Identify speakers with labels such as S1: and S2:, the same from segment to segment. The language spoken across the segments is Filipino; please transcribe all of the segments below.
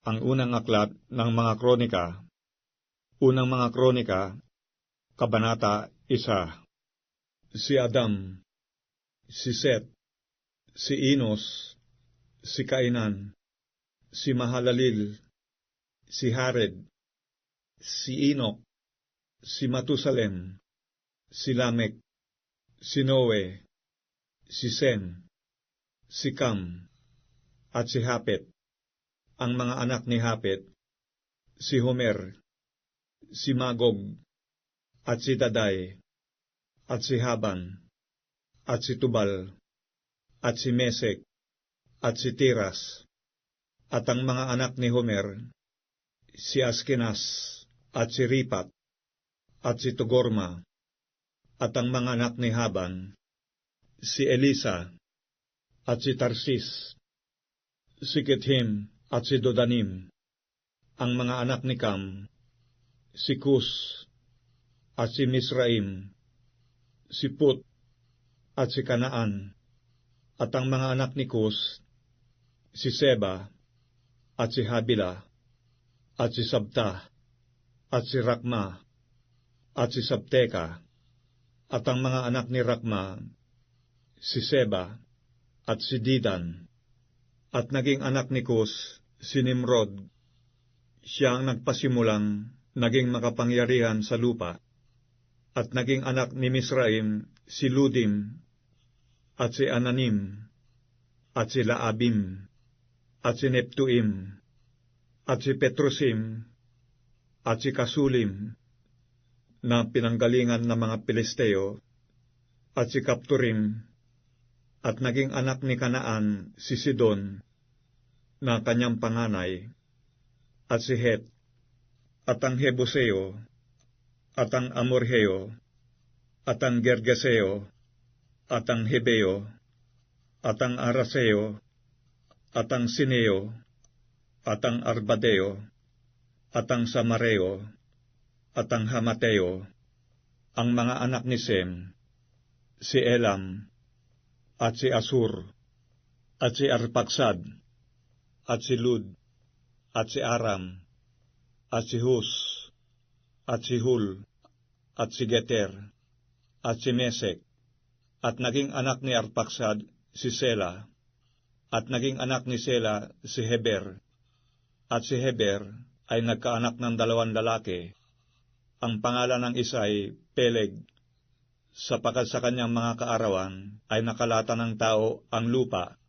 S1: Ang unang aklat ng mga kronika, unang mga kronika, kabanata isa. Si Adam, si Seth, si Enos, si Kainan, si Mahalalil, si Hared, si Enoch, si Matusalem, si Lamek, si Noe, si Sen, si Cam, at si Hapet. Ang mga anak ni Hapet, si Homer, si Magog, at si Daday, at si Haban, at si Tubal, at si Mesek, at si Tiras, at ang mga anak ni Homer, si Askenas, at si Ripat, at si Tugorma, at ang mga anak ni Haban, si Elisa, at si Tarsis, si Kithim, at si Dodanim, ang mga anak ni Cam, si Kus, at si Misraim, si Put, at si Kanaan, at ang mga anak ni Kus, si Seba, at si Habila, at si Sabta, at si Rakma, at si Sabteka, at ang mga anak ni Rakma, si Seba, at si Didan, at naging anak ni Kus, si Nimrod. Siya ang nagpasimulang naging makapangyarihan sa lupa. At naging anak ni Misraim si Ludim, at si Ananim, at si Laabim, at si Neptuim, at si Petrusim, at si Kasulim, na pinanggalingan ng mga Pilisteo, at si Kapturim, at naging anak ni Kanaan si Sidon, na kanyang panganay, at si Het, at ang Hebuseo, at ang Amorheo, at ang Gergeseo, at ang Hebeo, at ang Araseo, at ang Sineo, at ang Arbadeo, at ang Samareo, at ang Hamateo, ang mga anak ni Sem, si Elam, at si Asur, at si Arpaksad, at si Lud, at si Aram, at si Hus, at si Hul, at si Geter, at si Mesek, at naging anak ni Arpaksad si Sela, at naging anak ni Sela si Heber, at si Heber ay nagkaanak ng dalawang lalaki. Ang pangalan ng isa ay Peleg, sapagkat sa kanyang mga kaarawan ay nakalata ng tao ang lupa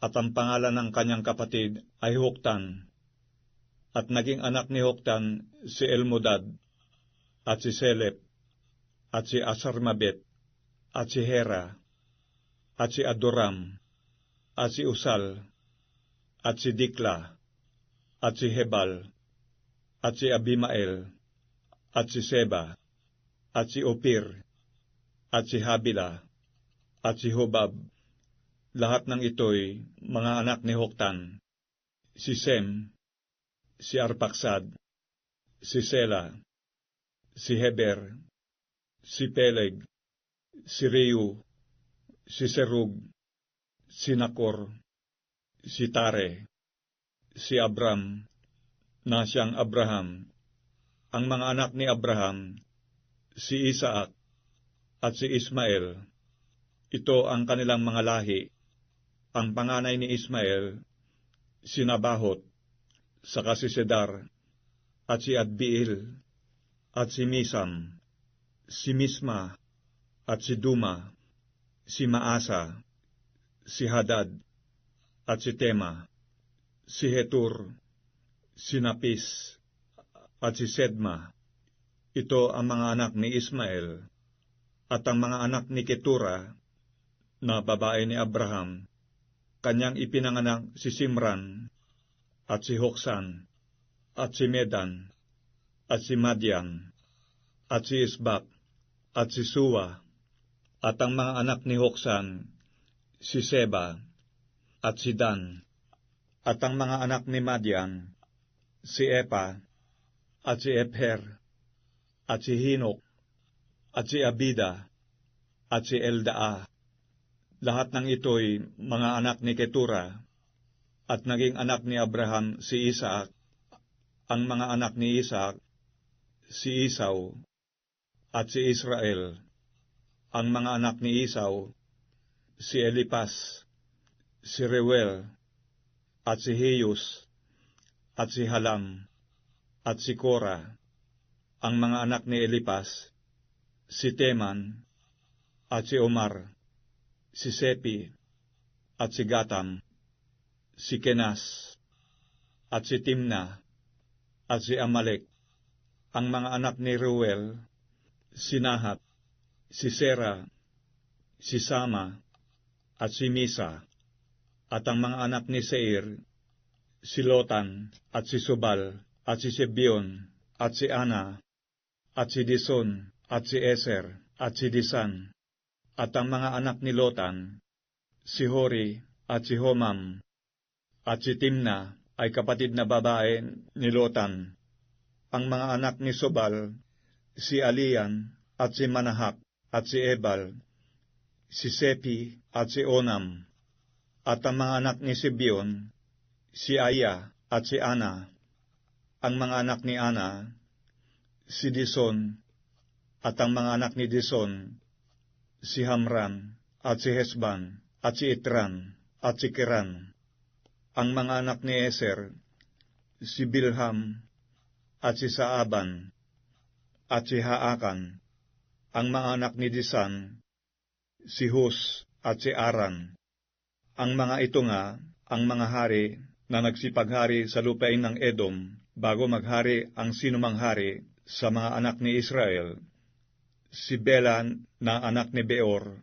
S1: at ang pangalan ng kanyang kapatid ay Huktan. At naging anak ni Huktan si Elmodad, at si Selep, at si Asarmabet, at si Hera, at si Adoram, at si Usal, at si Dikla, at si Hebal, at si Abimael, at si Seba, at si Opir, at si Habila, at si Hobab, lahat ng ito'y mga anak ni Hoktan, si Sem, si Arpaksad, si Sela, si Heber, si Peleg, si Reu, si Serug, si Nakor, si Tare, si Abram, na siyang Abraham. Ang mga anak ni Abraham, si Isaac, at si Ismael. Ito ang kanilang mga lahi ang panganay ni Ismael, si Nabahot, saka si Sedar, at si Adbiel, at si Misam, si Misma, at si Duma, si Maasa, si Hadad, at si Tema, si Hetur, si Napis, at si Sedma. Ito ang mga anak ni Ismael, at ang mga anak ni Ketura, na babae ni Abraham, kanyang ipinanganak si Simran, at si Hoksan, at si Medan, at si Madian, at si Isbak, at si Suwa, at ang mga anak ni Hoksan, si Seba, at si Dan, at ang mga anak ni Madian, si Epa, at si Epher, at si Hinok, at si Abida, at si Eldaa, lahat ng ito'y mga anak ni Ketura, At naging anak ni Abraham si Isaac. Ang mga anak ni Isaac, si Isaw at si Israel. Ang mga anak ni Isaw, si Elipas, si Reuel, at si Hiyus, at si Halam, at si Kora. Ang mga anak ni Elipas, si Teman, at si Omar, si Sepi, at si Gatam, si Kenas, at si Timna, at si Amalek. Ang mga anak ni Reuel, si Nahat, si Sera, si Sama, at si Misa. At ang mga anak ni Seir, si Lotan, at si Subal, at si Sebion, at si Ana, at si Dison, at si Eser, at si Disan. At ang mga anak ni Lotan, si Hori, at si Homam, at si Timna ay kapatid na babae ni Lotan. Ang mga anak ni Sobal, si Alian, at si Manahak, at si Ebal, si Sepi, at si Onam. At ang mga anak ni Sibion, si Aya, at si Ana. Ang mga anak ni Ana, si Dison, at ang mga anak ni Dison, si Hamran, at si Hesban, at si Itran, at si Kiran. Ang mga anak ni Eser, si Bilham, at si Saaban, at si Haakan. Ang mga anak ni Disan, si Hus, at si Aran. Ang mga ito nga, ang mga hari na nagsipaghari sa lupain ng Edom bago maghari ang sinumang hari sa mga anak ni Israel, si Bela na anak ni Beor,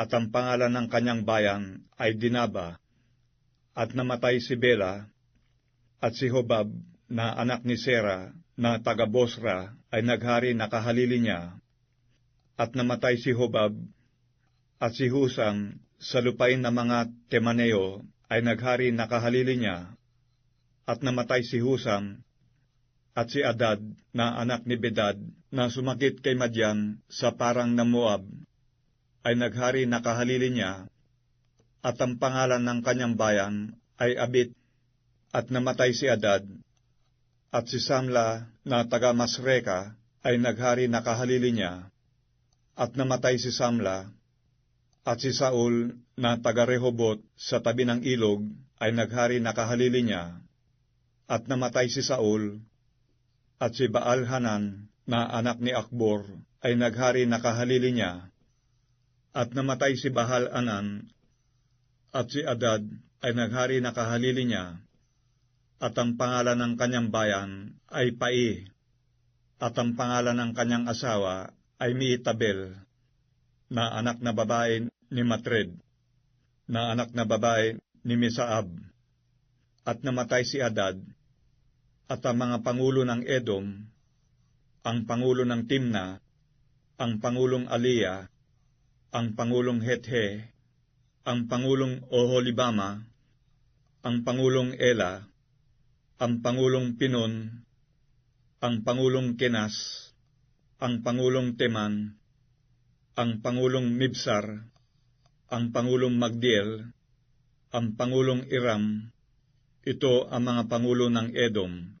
S1: at ang pangalan ng kanyang bayan ay Dinaba, at namatay si Bela, at si Hobab na anak ni Sera na taga Bosra ay naghari na kahalili niya, at namatay si Hobab, at si Husam sa lupain ng mga Temaneo ay naghari na kahalili niya, at namatay si Husam, at si Adad na anak ni Bedad na sumakit kay Madyan sa parang na Moab, ay naghari na kahalili niya, at ang pangalan ng kanyang bayan ay Abit, at namatay si Adad, at si Samla na taga Masreka ay naghari na kahalili niya, at namatay si Samla, at si Saul na taga Rehobot sa tabi ng ilog ay naghari na kahalili niya, at namatay si Saul, at si Baal Hanan na anak ni Akbor ay naghari na kahalili niya, at namatay si Bahal Anan at si Adad ay naghari na kahalili niya, at ang pangalan ng kanyang bayan ay Pai, at ang pangalan ng kanyang asawa ay Miitabel, na anak na babae ni Matred, na anak na babae ni Misaab, at namatay si Adad, at ang mga pangulo ng Edom, ang pangulo ng Timna, ang pangulong Aliyah, ang pangulong Hethe, ang Pangulong Oholibama, ang Pangulong Ela, ang Pangulong Pinon, ang Pangulong Kenas, ang Pangulong Teman, ang Pangulong Mibsar, ang Pangulong Magdiel, ang Pangulong Iram, ito ang mga Pangulo ng Edom,